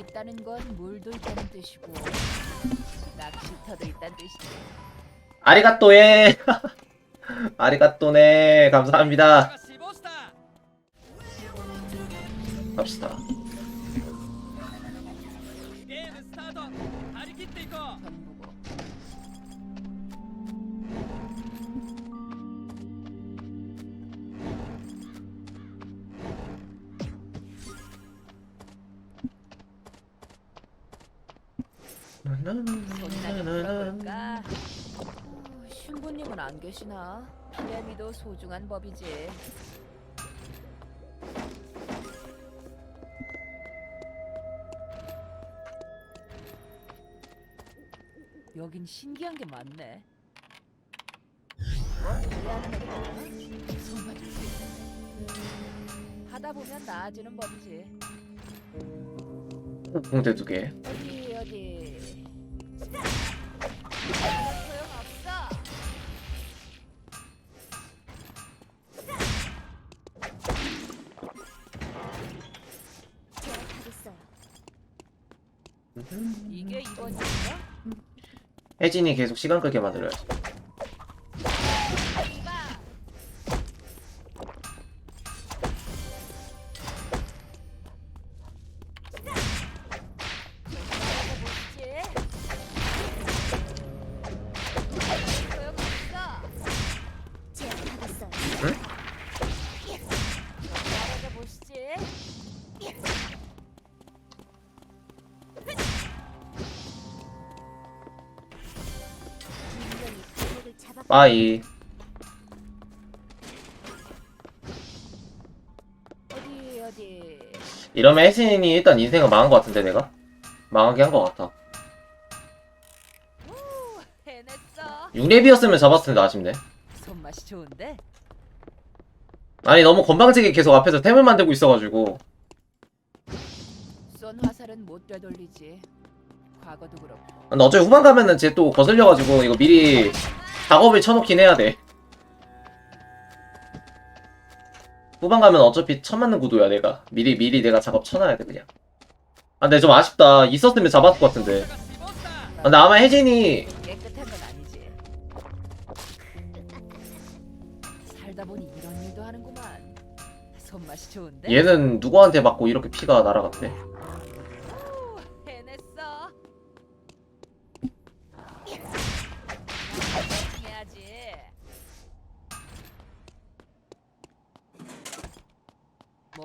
있다는 건 물도 있다는 뜻이고 낚시터도 있다는 뜻이지. 아리가또예 아리가또네. 감사합니다. 어, 신부님은 안 계시나? 피레미도 소중한 법이지. 여긴 신기한 게 많네. 하다 보면 나아지는 법이지. 공대 두 개 어디 어디. 혜진이 계속 시간 끌게 만들어야지 어디 어디. 이러면 혜진이 일단 인생은 망한 것 같은데 내가 망하게 한 것 같아 오, 해냈어. 6렙이었으면 잡았을 텐데 아쉽네 손맛이 좋은데? 아니 너무 건방지게 계속 앞에서 템을 만들고 있어가지고 쏜 화살은 못 되돌리지. 근데 어차피 후반 가면은 쟤 또 거슬려가지고 이거 미리 작업을 쳐놓긴 해야 돼. 후반 가면 어차피 쳐맞는 구도야 내가. 미리 미리 내가 작업 쳐놔야 돼 그냥. 아 근데 좀 아쉽다. 있었으면 잡았을 것 같은데. 아, 근데 아마 혜진이 얘는 누구한테 맞고 이렇게 피가 날아갔대.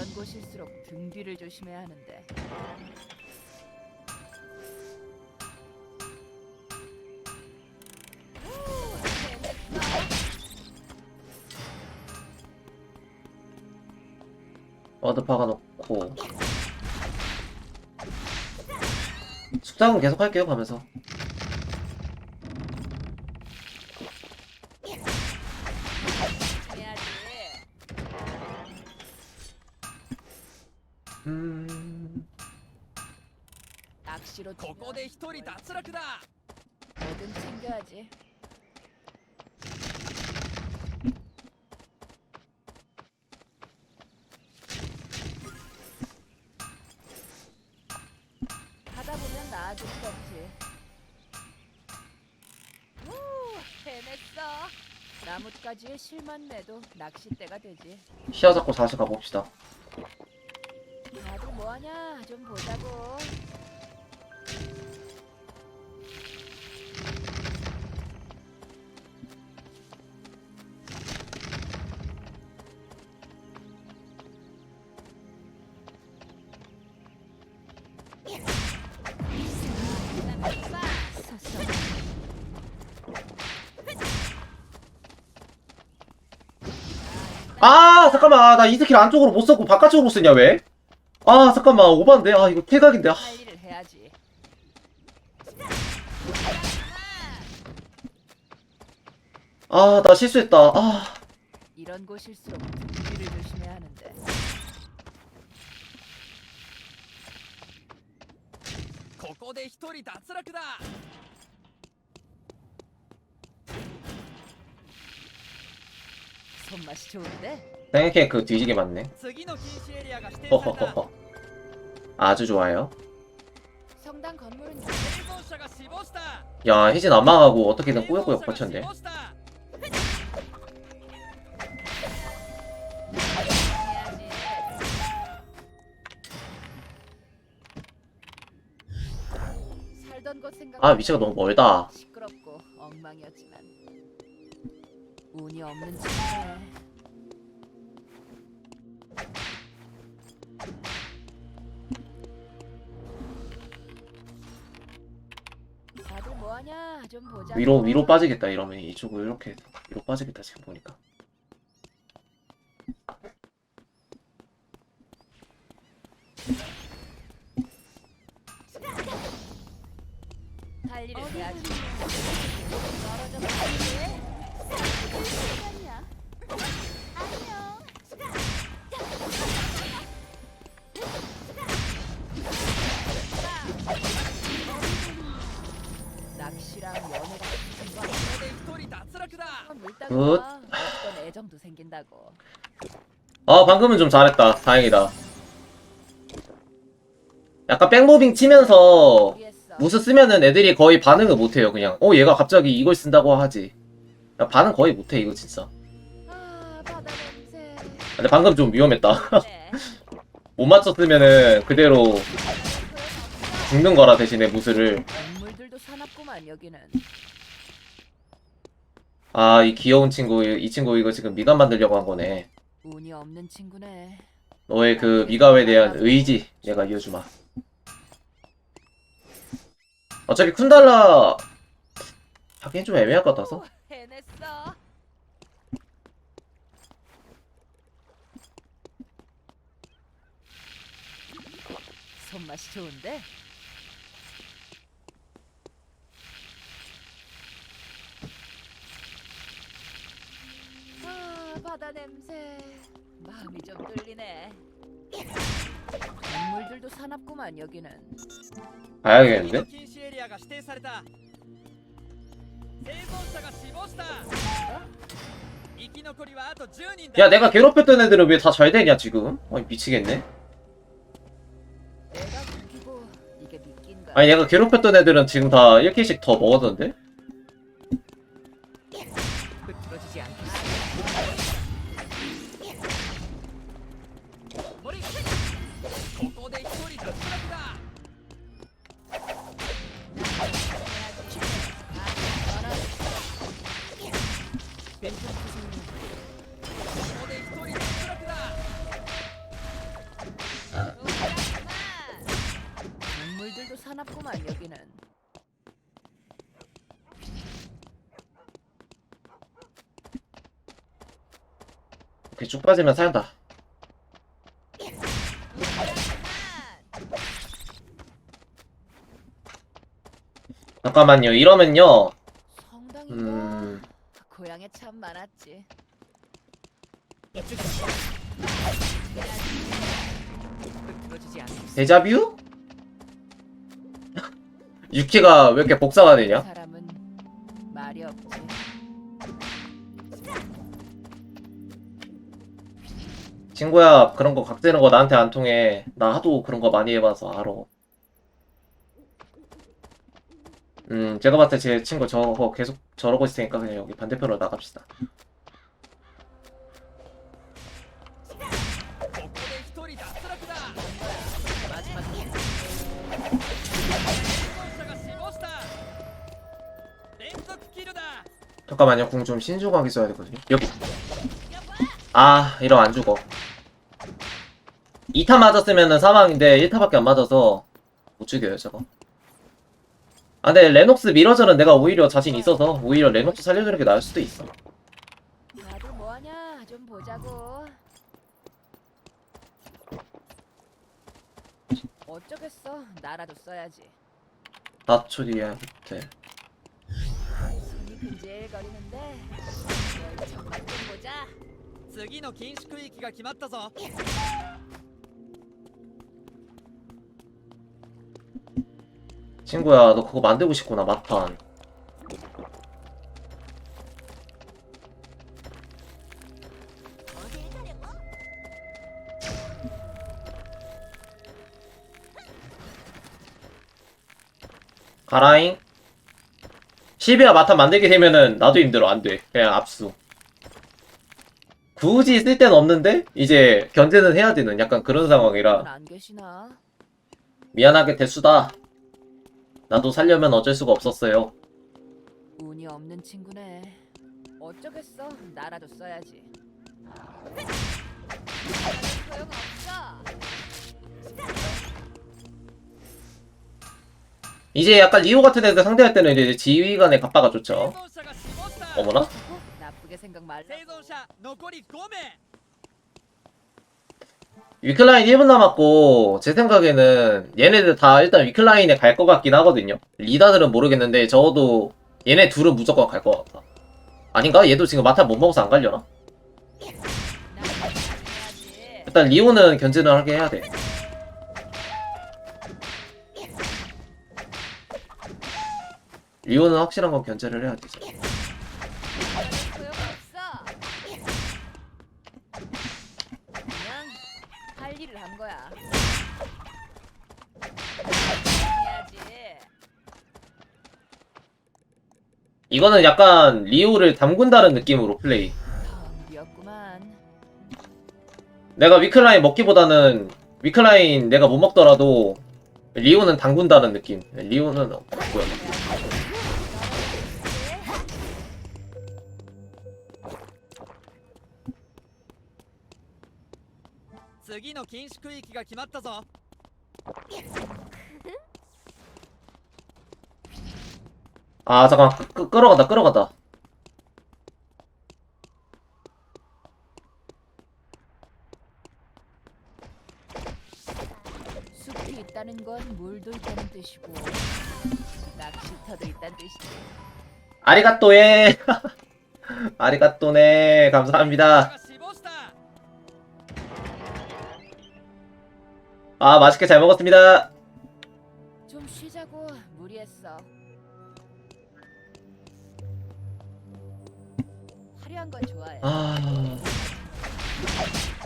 이런 곳일수록 등 뒤를 조심해야 하는데. 오, 해냈어. 와드 박아놓고 숙작은 계속 할게요 가면서 나뭇가지에 실만 내도 낚싯대가 되지. 시야 잡고 다시 가봅시다 다들 뭐하냐? 좀 보자고. 아 잠깐만 나 이 스킬 안쪽으로 못 썼고 바깥쪽으로 쓰냐 왜? 아 잠깐만 오반데 아 이거 킬각인데 아, 할 일을 해야지. 아, 나 실수했다. 아, 이런 곳일수록 등기를 조심해야 하는데. 손맛이 좋은데? 땅에 그 뒤지게 맞네. 아주 좋아요. 성당 건물은 야, 혜진 안 망하고 어떻게든 꾸역꾸역 버텼네. 아, 위치가 너무 멀다. 시끄럽고 엉망이었지만 운이 없는 친구네. 다들 뭐하냐? 좀 보자. 위로 위로 빠지겠다 이러면 이쪽으로 이렇게 위로 빠지겠다 지금 보니까. 할 일을 해야지. 떨어져 버리지. 시간이야. 안녕. 낚시랑 연애가 같은 거 ここで一人脱落だ 한번 물다가 굿. 어떤 애정도 생긴다고. 아 방금은 좀 잘했다. 다행이다. 약간 백모빙 치면서 모르겠어. 무스 쓰면은 애들이 거의 반응을 못해요. 그냥 어 얘가 갑자기 이걸 쓴다고 하지. 야, 반응 거의 못해 이거 진짜. 아 바다 냄새. 근데 방금 좀 위험했다. 네. 못 맞췄으면은 그대로 죽는 거라 대신에 무스를. 동물들도 사납구만 여기는. 아 이 귀여운 친구 이 친구 이거 지금 미간 만들려고 한 거네. 운이 없는 친구네. 너의 그 미가에 대한 의지 내가 이어주마. 어차피 쿤달라 하긴 좀 애매할 것 같아서. 오, 해냈어. 손 맛이 좋은데? 아 바다 냄새 마음이 좀 뚫리네 동물들도 사납구만 여기는 次の 가야겠는데? 禁止エリアが指定された生存者が死亡した生き残りはあと10人だ 야 내가 괴롭혔던 애들은 왜 다 잘 되냐 지금? 아니 미치겠네. 아니 내가 괴롭혔던 애들은 지금 다 1킬씩 더 먹었던데? 사납구만 여기는 이렇게 쭉 빠지면 살다. 잠깐만요. 이러면요. 음. 고향에 참 많았지 않겠어 데자뷰? 유키가 왜 이렇게 복사가 되냐? 사람은 말이 없지 친구야 그런 거 각재는 거 나한테 안 통해. 나 하도 그런 거 많이 해봐서 알아. 음 제가 봤을 때 제 친구 저거 계속 저러고 있을 테니까 그냥 여기 반대편으로 나갑시다. 잠깐만요. 궁 좀 신중하게 써야 되거든요. 여기. 아, 이러면 안 죽어. 2타 맞았으면은 사망인데 1타밖에 안 맞아서 못 죽여요, 저거. 아, 근데 레녹스 미러전은 내가 오히려 자신 있어서 오히려 레녹스 살려주는 게 나을 수도 있어. 다들 뭐하냐 좀 보자고 어쩌겠어. 나라도 써야지. 4초 뒤에 호텔. 손이 근질거리는데. 열정만 좀 보자. 次の禁止区域が決まったぞ 친구야, 너 그거 만들고 싶구나, 마탄. 가라잉. 10이야 마탄 만들게 되면은 나도 힘들어. 안 돼. 그냥 압수. 굳이 쓸 데는 없는데, 이제 견제는 해야 되는 약간 그런 상황이라. 안 계시나? 미안하게 대수다. 나도 살려면 어쩔 수가 없었어요. 운이 없는 친구네. 어쩌겠어. 나라도 써야지. 소용없어. 이제 약간 리오 같은 애들 상대할 때는 이제 지휘관의 갑바가 좋죠. 어머나? 위클라인 1분 남았고 제 생각에는 얘네들 다 일단 위클라인에 갈 것 같긴 하거든요. 리다들은 모르겠는데 적어도 얘네 둘은 무조건 갈 것 같다. 아닌가? 얘도 지금 마타 못 먹어서 안 갈려나? 일단 리오는 견제를 하게 해야 돼. 리오는 확실한 건 견제를 해야 되죠. 이거는 약간 리오를 담근다는 느낌으로 플레이. 내가 위클라인 먹기보다는 위클라인 내가 못 먹더라도 리오는 담근다는 느낌. 리오는 뭐야? 次の禁止区域が決まったぞ 아 잠깐 끄, 끌어간다 끌어간다. 숲이 있다는 건 물도 있다는 뜻이고 낚시터도 있다는 뜻이지. 아리가또에 아리가또네 감사합니다. 아 맛있게 잘 먹었습니다. 좀 쉬자고 무리했어. 화려한 걸 좋아해. 아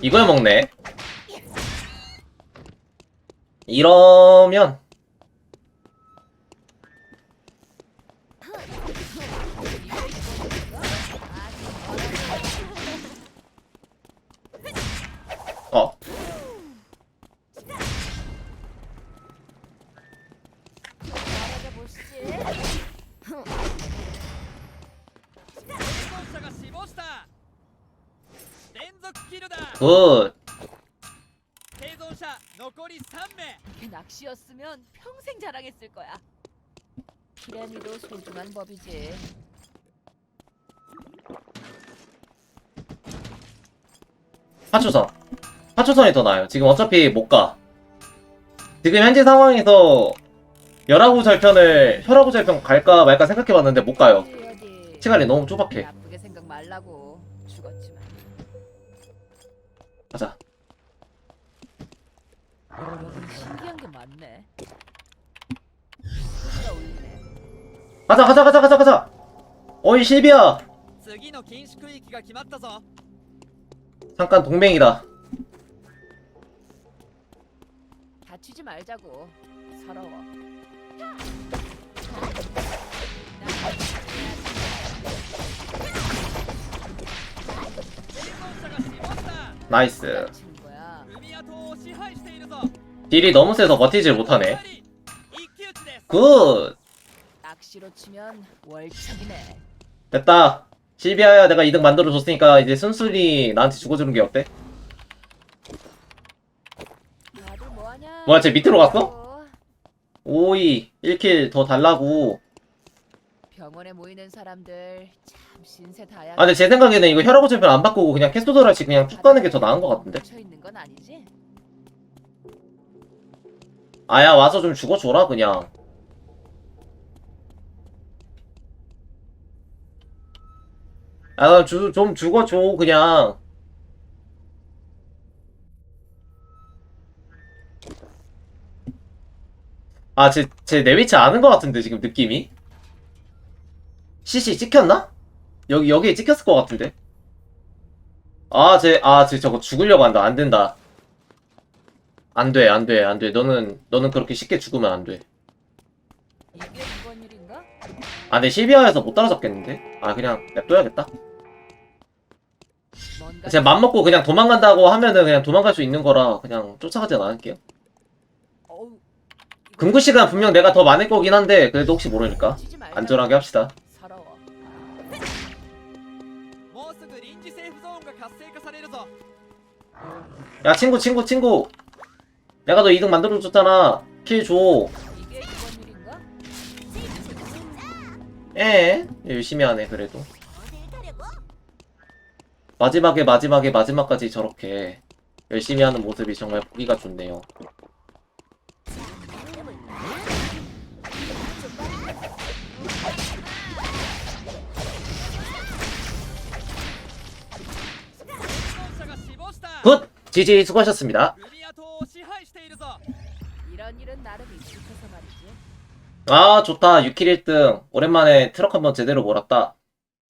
이걸 먹네. 이러면 담배. 그 낚시였으면 평생 자랑했을 거야. 피라미도 소중한 법이지. 파초선. 파초선이 더 나아요. 지금 어차피 못 가. 지금 현재 상황에서 열하고 절편을 혈하고 절편 갈까 말까 생각해봤는데 못 가요. 시간이 너무 쪼박해. 나쁘게 생각 말라고. 여러분 신기한 게 많네. 소리가 울리네. 가자 가자 가자 가자 가자. 어이 실비야. 次の禁止区域が決まったぞ 잠깐 동맹이다. 다치지 말자고. 서러워. 生存者が死亡した 나이스. 친 딜이 너무 세서 버티질 못하네 굿 됐다 실비아야 내가 2등 만들어줬으니까 이제 순순히 나한테 죽어주는 게 어때? 뭐야 쟤 밑으로 갔어? 어. 오이 1킬 더 달라고 병원에 모이는 사람들 참 신세 다양. 아 근데 제 생각에는 이거 혈압 어차피 안 바꾸고 그냥 캐스토더라치 그냥 툭 가는 게 더 나은 것 같은데 있는 건 아니지? 아야 와서 좀 죽어줘라 그냥. 야좀 죽어줘 그냥. 아쟤쟤내 위치 아는 것 같은데 지금 느낌이? CC 찍혔나? 여기 여기에 찍혔을 것 같은데? 아쟤아쟤 저거 죽으려고 한다. 안 된다 안 돼, 안 돼, 안 돼. 너는, 너는 그렇게 쉽게 죽으면 안 돼. 이게 이번 일인가? 아, 내 실비아에서 못 따라잡겠는데? 아, 그냥 냅둬야겠다. 뭔가 제가 맘먹고 그냥 도망간다고 하면은 그냥 도망갈 수 있는 거라 그냥 쫓아가진 않을게요. 어우, 이거 금구 시간 분명 내가 더 많을 거긴 한데, 그래도 혹시 모르니까. 치지 말자. 안전하게 합시다. 서러워. もうすぐ臨時セーフゾーンが活性化されるぞ 야, 친구, 친구, 친구. 내가 너 2등 만들어줬잖아. 킬 줘. 이게 이번 일인가? 에 열심히 하네 그래도. 마지막에 마지막에 마지막까지 저렇게 열심히 하는 모습이 정말 보기가 좋네요. 굿! GG 수고하셨습니다. 이런 일은 나름 익숙해서 말이지. 아, 좋다. 6킬 1등. 오랜만에 트럭 한번 제대로 몰았다.